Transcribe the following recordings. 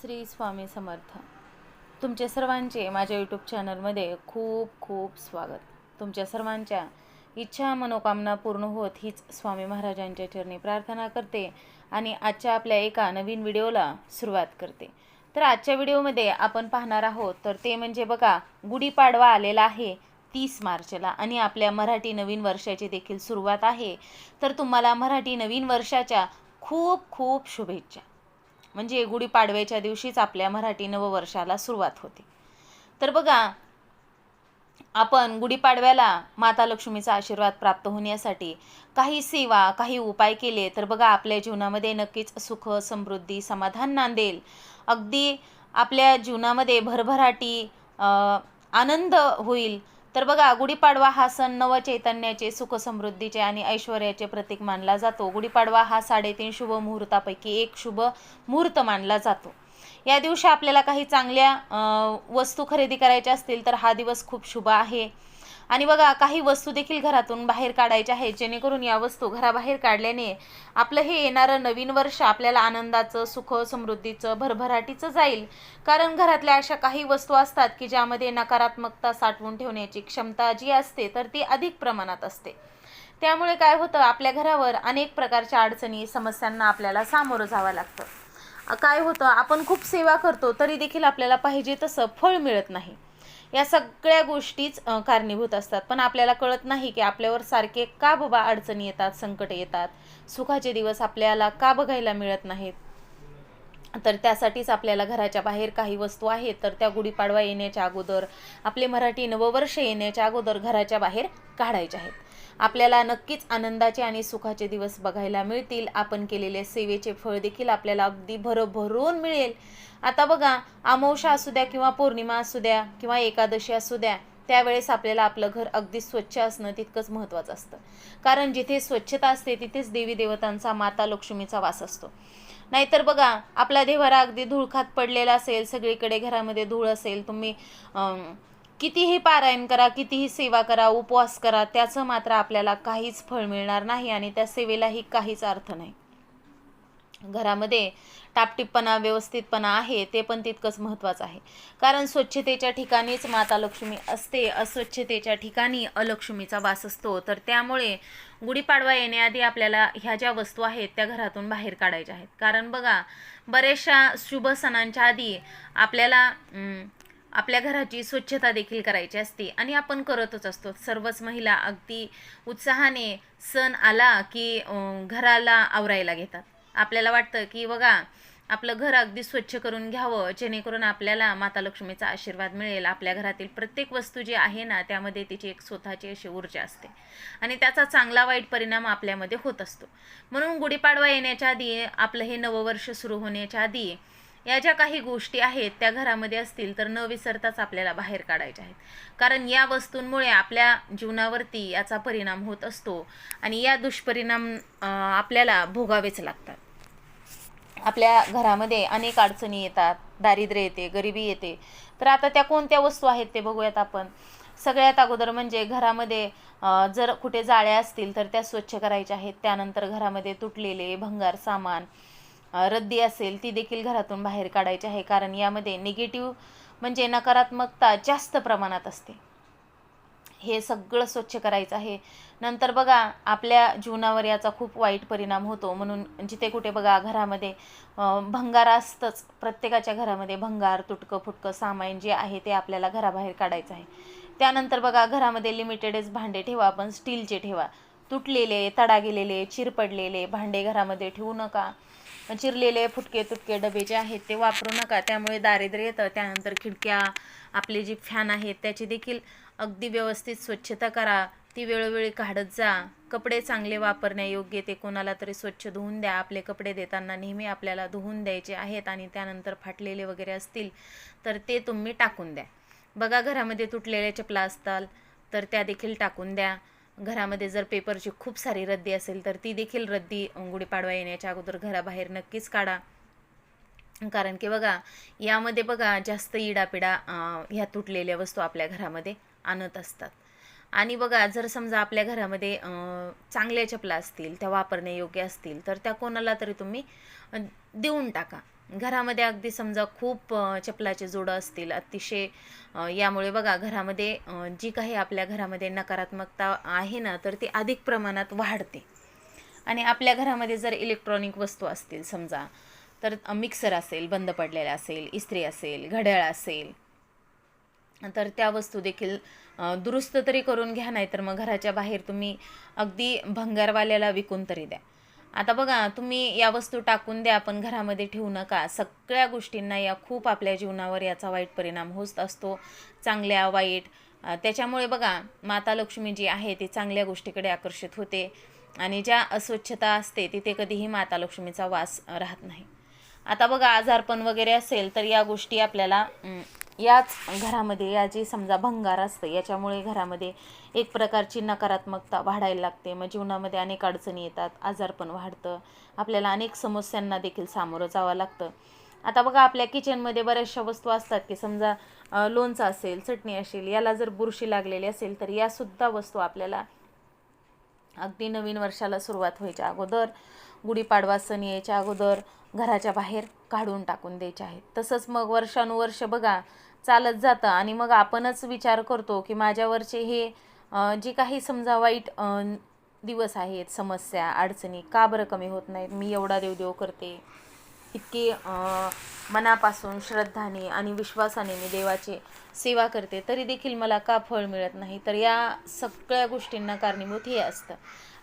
श्री स्वामी समर्थ. तुमच्या सर्वांचे माझ्या यूट्यूब चॅनलमध्ये खूप खूप स्वागत. तुमच्या सर्वांच्या इच्छा मनोकामना पूर्ण होत हीच स्वामी महाराजांच्या चरणी प्रार्थना करते आणि आजच्या आपल्या एका नवीन व्हिडिओला सुरुवात करते. तर आजच्या व्हिडिओमध्ये आपण पाहणार आहोत तर ते म्हणजे बघा गुढीपाडवा आलेला आहे तीस मार्चला आणि आपल्या मराठी नवीन वर्षाची देखील सुरुवात आहे. तर तुम्हाला मराठी नवीन वर्षाच्या खूप खूप शुभेच्छा. म्हणजे गुढीपाडव्याच्या दिवशीच आपल्या मराठी नववर्षाला सुरुवात होते. तर बघा आपण गुढीपाडव्याला माता लक्ष्मीचा आशीर्वाद प्राप्त होण्यासाठी काही सेवा काही उपाय केले तर बघा आपल्या जीवनामध्ये नक्कीच सुख समृद्धी समाधान नांदेल. अगदी आपल्या जीवनामध्ये भरभराटी आनंद होईल तर बघा गुढीपाडवा हा सण नव चैतन्याचे सुख समृद्धीचे आणि ऐश्वर्याचे प्रतीक मानला जातो. गुढीपाडवा हा साडेतीन शुभ मुहूर्तापैकी एक शुभ मुहूर्त मानला जातो. या दिवशी आपल्याला काही चांगल्या वस्तू खरेदी करायच्या असतील तर हा दिवस खूप शुभ आहे. आणि बघा काही वस्तू देखील घरातून बाहेर काढायच्या आहेत जेणेकरून या वस्तू घराबाहेर काढल्याने आपलं हे येणारं नवीन वर्ष आपल्याला आनंदाचं सुख समृद्धीचं भरभराटीचं जाईल. कारण घरातल्या अशा काही वस्तू असतात की ज्यामध्ये नकारात्मकता साठवून ठेवण्याची क्षमता जी असते तर ती अधिक प्रमाणात असते. त्यामुळे काय होतं आपल्या घरावर अनेक प्रकारच्या अडचणी समस्यांना आपल्याला सामोरं जावं लागतं. काय होतं आपण खूप सेवा करतो तरी देखील आपल्याला पाहिजे तसं फळ मिळत नाही. या सगळ्या गोष्टीच कारणीभूत असतात. पण आपल्याला कळत नाही की आपल्यावर सारखे का बाबा अडचणी येतात संकट येतात? सुखाचे दिवस आपल्याला का बघायला मिळत नाहीत? तर त्यासाठीच आपल्याला घराच्या बाहेर काही वस्तू आहेत तर त्या गुढीपाडवा येण्याच्या अगोदर आपले मराठी नववर्ष येण्याच्या अगोदर घराच्या बाहेर काढायच्या आहेत. आपल्याला नक्कीच आनंदाचे आणि सुखाचे दिवस बघायला मिळतील. आपण केलेले सेवेचे फळ देखील आपल्याला अगदी भरभरून मिळेल. आता बघा अमावशा असू द्या किंवा पौर्णिमा असू द्या किंवा एकादशी असू द्या त्यावेळेस आपल्याला आपलं घर अगदी स्वच्छ असणं तितकंच महत्त्वाचं असतं. कारण जिथे स्वच्छता असते तिथेच देवी देवतांचा माता लक्ष्मीचा वास असतो. नाहीतर बघा आपला देवारा अगदी धुळखात पडलेला असेल सगळीकडे घरामध्ये धूळ असेल तुम्ही कितीही पारायण करा कितीही सेवा करा उपवास करा त्याचं मात्र आपल्याला काहीच फळ मिळणार नाही आणि त्या सेवेलाही काहीच अर्थ नाही. घरामध्ये टापटिपणा व्यवस्थितपणा आहे ते पण तितकंच महत्त्वाचं आहे. कारण स्वच्छतेच्या ठिकाणीच माता लक्ष्मी असते अस्वच्छतेच्या ठिकाणी अलक्ष्मीचा वास असतो. तर त्यामुळे गुढीपाडवा येण्याआधी आपल्याला ह्या ज्या वस्तू आहेत त्या घरातून बाहेर काढायच्या आहेत. कारण बघा बऱ्याचशा शुभ सणांच्या आधी आपल्याला आपल्या घराची स्वच्छता देखील करायची असते. आणि आपण करतच असतो. सर्वच महिला अगदी उत्साहाने सण आला की घराला आवरायला घेतात. आपल्याला वाटतं की बघा आपलं घर अगदी स्वच्छ करून घ्यावं जेणेकरून आपल्याला माता लक्ष्मीचा आशीर्वाद मिळेल. आपल्या घरातील प्रत्येक वस्तू जी आहे ना त्यामध्ये तिची एक स्वतःची अशी ऊर्जा असते. आणि त्याचा चांगला वाईट परिणाम आपल्यामध्ये होत असतो. म्हणून गुढीपाडवा येण्याच्या आधी आपलं हे नववर्ष सुरू होण्याच्या आधी या ज्या काही गोष्टी आहेत त्या घरामध्ये असतील तर न विसरताच आपल्याला बाहेर काढायच्या आहेत. कारण या वस्तूंमुळे आपल्या जीवनावरती याचा परिणाम होत असतो आणि या दुष्परिणाम आपल्याला भोगावेच लागतात. आपल्या घरामध्ये अनेक अडचणी येतात दारिद्र्य येते गरिबी येते. तर आता त्या कोणत्या वस्तू आहेत ते बघूयात आपण. सगळ्यात अगोदर म्हणजे घरामध्ये जर कुठे जाळ्या असतील तर त्या स्वच्छ करायच्या आहेत. त्यानंतर घरामध्ये तुटलेले भंगार सामान रद्दी असेल ती देखील घरातून बाहेर काढायची आहे. कारण यामध्ये निगेटिव्ह म्हणजे नकारात्मकता जास्त प्रमाणात असते. हे सगळं स्वच्छ करायचं आहे. नंतर बघा आपल्या जीवनावर याचा खूप वाईट परिणाम होतो. म्हणून जिथे कुठे बघा घरामध्ये भंगार असतंच. प्रत्येकाच्या घरामध्ये भंगार तुटकं फुटकं सामान जे आहे ते आपल्याला घराबाहेर काढायचं आहे. त्यानंतर बघा घरामध्ये लिमिटेडच भांडे ठेवा पण स्टीलचे ठेवा. तुटलेले तडा गेलेले चिरपडलेले भांडे घरामध्ये ठेवू नका. चिरलेले फुटके तुटके डबे जे आहेत ते वापरू नका. त्यामुळे दारिद्र्य येतं. त्यानंतर खिडक्या आपले जे फॅन आहेत त्याची देखील अगदी व्यवस्थित स्वच्छता करा. ती वेळोवेळी काढत जा. कपडे चांगले वापरण्यायोग्य ते कोणाला तरी स्वच्छ धुवून द्या. आपले कपडे देताना नेहमी आपल्याला धुवून द्यायचे आहेत आणि त्यानंतर फाटलेले वगैरे असतील तर ते तुम्ही टाकून द्या. बघा घरामध्ये तुटलेल्या चपला असताल तर त्या देखील टाकून द्या. घरामध्ये जर पेपरची खूप सारी रद्दी असेल तर ती देखील रद्दी गुढीपाडवा येण्याच्या अगोदर घराबाहेर नक्कीच काढा. कारण की बघा यामध्ये बघा जास्त इडापिडा ह्या तुटलेल्या वस्तू आपल्या घरामध्ये आणत असतात. आणि बघा जर समजा आपल्या घरामध्ये चांगल्या चपला असतील त्या वापरण्यायोग्य असतील तर त्या कोणाला तरी तुम्ही देऊन टाका. घरामध्ये अगदी समजा खूप चपलाचे जोडं असतील अतिशय यामुळे बघा घरामध्ये जी काही आपल्या घरामध्ये नकारात्मकता आहे ना तर ती अधिक प्रमाणात वाढते. आणि आपल्या घरामध्ये जर इलेक्ट्रॉनिक वस्तू असतील समजा तर मिक्सर असेल बंद पडलेला असेल इस्त्री असेल घड्याळ असेल तर त्या वस्तू देखील दुरुस्त तरी करून घ्या नाही तर मग घराच्या बाहेर तुम्ही अगदी भंगारवाल्याला विकून तरी द्या. आता बघा तुम्ही या वस्तू टाकून द्या पण घरामध्ये ठेवू नका. सगळ्या गोष्टींना या खूप आपल्या जीवनावर याचा वाईट परिणाम होत असतो. चांगल्या वाईट. त्याच्यामुळे बघा माता लक्ष्मी जी आहे ती चांगल्या गोष्टीकडे आकर्षित होते. आणि ज्या अस्वच्छता असते तिथे कधीही माता लक्ष्मीचा वास राहत नाही. आता बघा आजारपण वगैरे असेल तर या गोष्टी आपल्याला याच घरामध्ये या जे समजा भंगार असतं याच्यामुळे घरामध्ये एक प्रकारची नकारात्मकता वाढायला लागते. मग जीवनामध्ये अनेक अडचणी येतात आजारपण वाढतं. आपल्याला अनेक समस्यांना देखील सामोरं जावं लागतं. आता बघा आपल्या किचनमध्ये बऱ्याचशा वस्तू असतात की समजा लोणचं असेल चटणी असेल याला जर बुरशी लागलेली असेल तर यासुद्धा वस्तू आपल्याला अगदी नवीन वर्षाला सुरुवात व्हायच्या अगोदर गुढीपाडवा सण यायच्या अगोदर घराच्या बाहेर काढून टाकून द्यायचे आहेत. तसंच मग वर्षानुवर्ष बघा चालत जातं. आणि मग आपणच विचार करतो की माझ्यावरचे हे जे काही समजा वाईट दिवस आहेत समस्या अडचणी का बरं कमी होत नाहीत? मी एवढा देवदेव करते. इतकी मनापासून श्रद्धाने आणि विश्वासाने मी देवाची सेवा करते तरी देखील मला का फळ मिळत नाही? तर या सगळ्या गोष्टींना कारणीभूत हे असतं.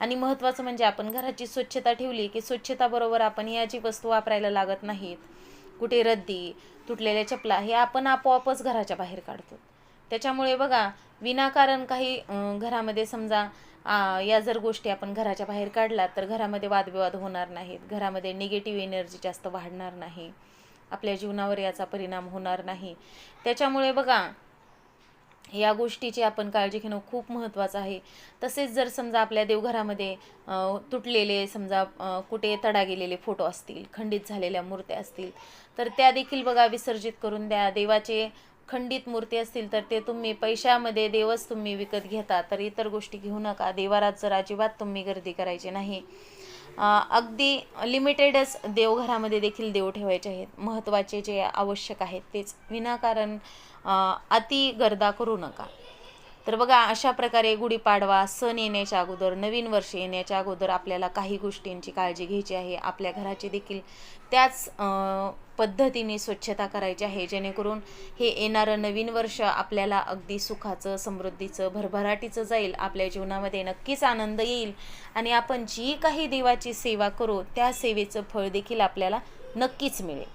आणि महत्त्वाचं म्हणजे आपण घराची स्वच्छता ठेवली की स्वच्छताबरोबर आपण याची वस्तू वापरायला लागत नाहीत कुठे रद्दी तुटलेल्या चपला हे आपण आपोआपच घराच्या बाहेर काढतो. त्याच्यामुळे बघा विनाकारण काही घरामध्ये समजा या जर गोष्टी आपण घराच्या बाहेर काढल्या तर घरामध्ये वादविवाद होणार नाहीत. घरामध्ये निगेटिव्ह एनर्जी जास्त वाढणार नाही. आपल्या जीवनावर याचा परिणाम होणार नाही. त्याच्यामुळे बघा या गोष्टीची आपण काळजी घेणं खूप महत्त्वाचं आहे. तसेच जर समजा आपल्या देवघरामध्ये तुटलेले समजा कुठे तडा गेलेले फोटो असतील खंडित झालेल्या मूर्त्या असतील तर त्या देखील बघा विसर्जित करून द्या. देवाचे खंडित मूर्ती असतील तर ते तुम्ही पैशामध्ये देवच तुम्ही विकत घेता. तर इतर गोष्टी घेऊ नका. देवारात जर अजिबात तुम्ही गर्दी करायची नाही. अगदी लिमिटेडच देवघरामध्ये देखील देव ठेवायचे आहेत. महत्त्वाचे जे आवश्यक आहेत तेच. विनाकारण अति गर्दा करू नका. तर बघा अशा प्रकारे गुढीपाडवा सण येण्याच्या अगोदर नवीन वर्ष येण्याच्या अगोदर आपल्याला काही गोष्टींची काळजी घ्यायची आहे. आपल्या घराची देखील त्याच पद्धतीने स्वच्छता करायची आहे. जेणेकरून हे येणारं नवीन वर्ष आपल्याला अगदी सुखाचं समृद्धीचं भरभराटीचं जाईल. आपल्या जीवनामध्ये नक्कीच आनंद येईल. आणि आपण जी काही देवाची सेवा करू त्या सेवेचं फळ देखील आपल्याला नक्कीच मिळेल.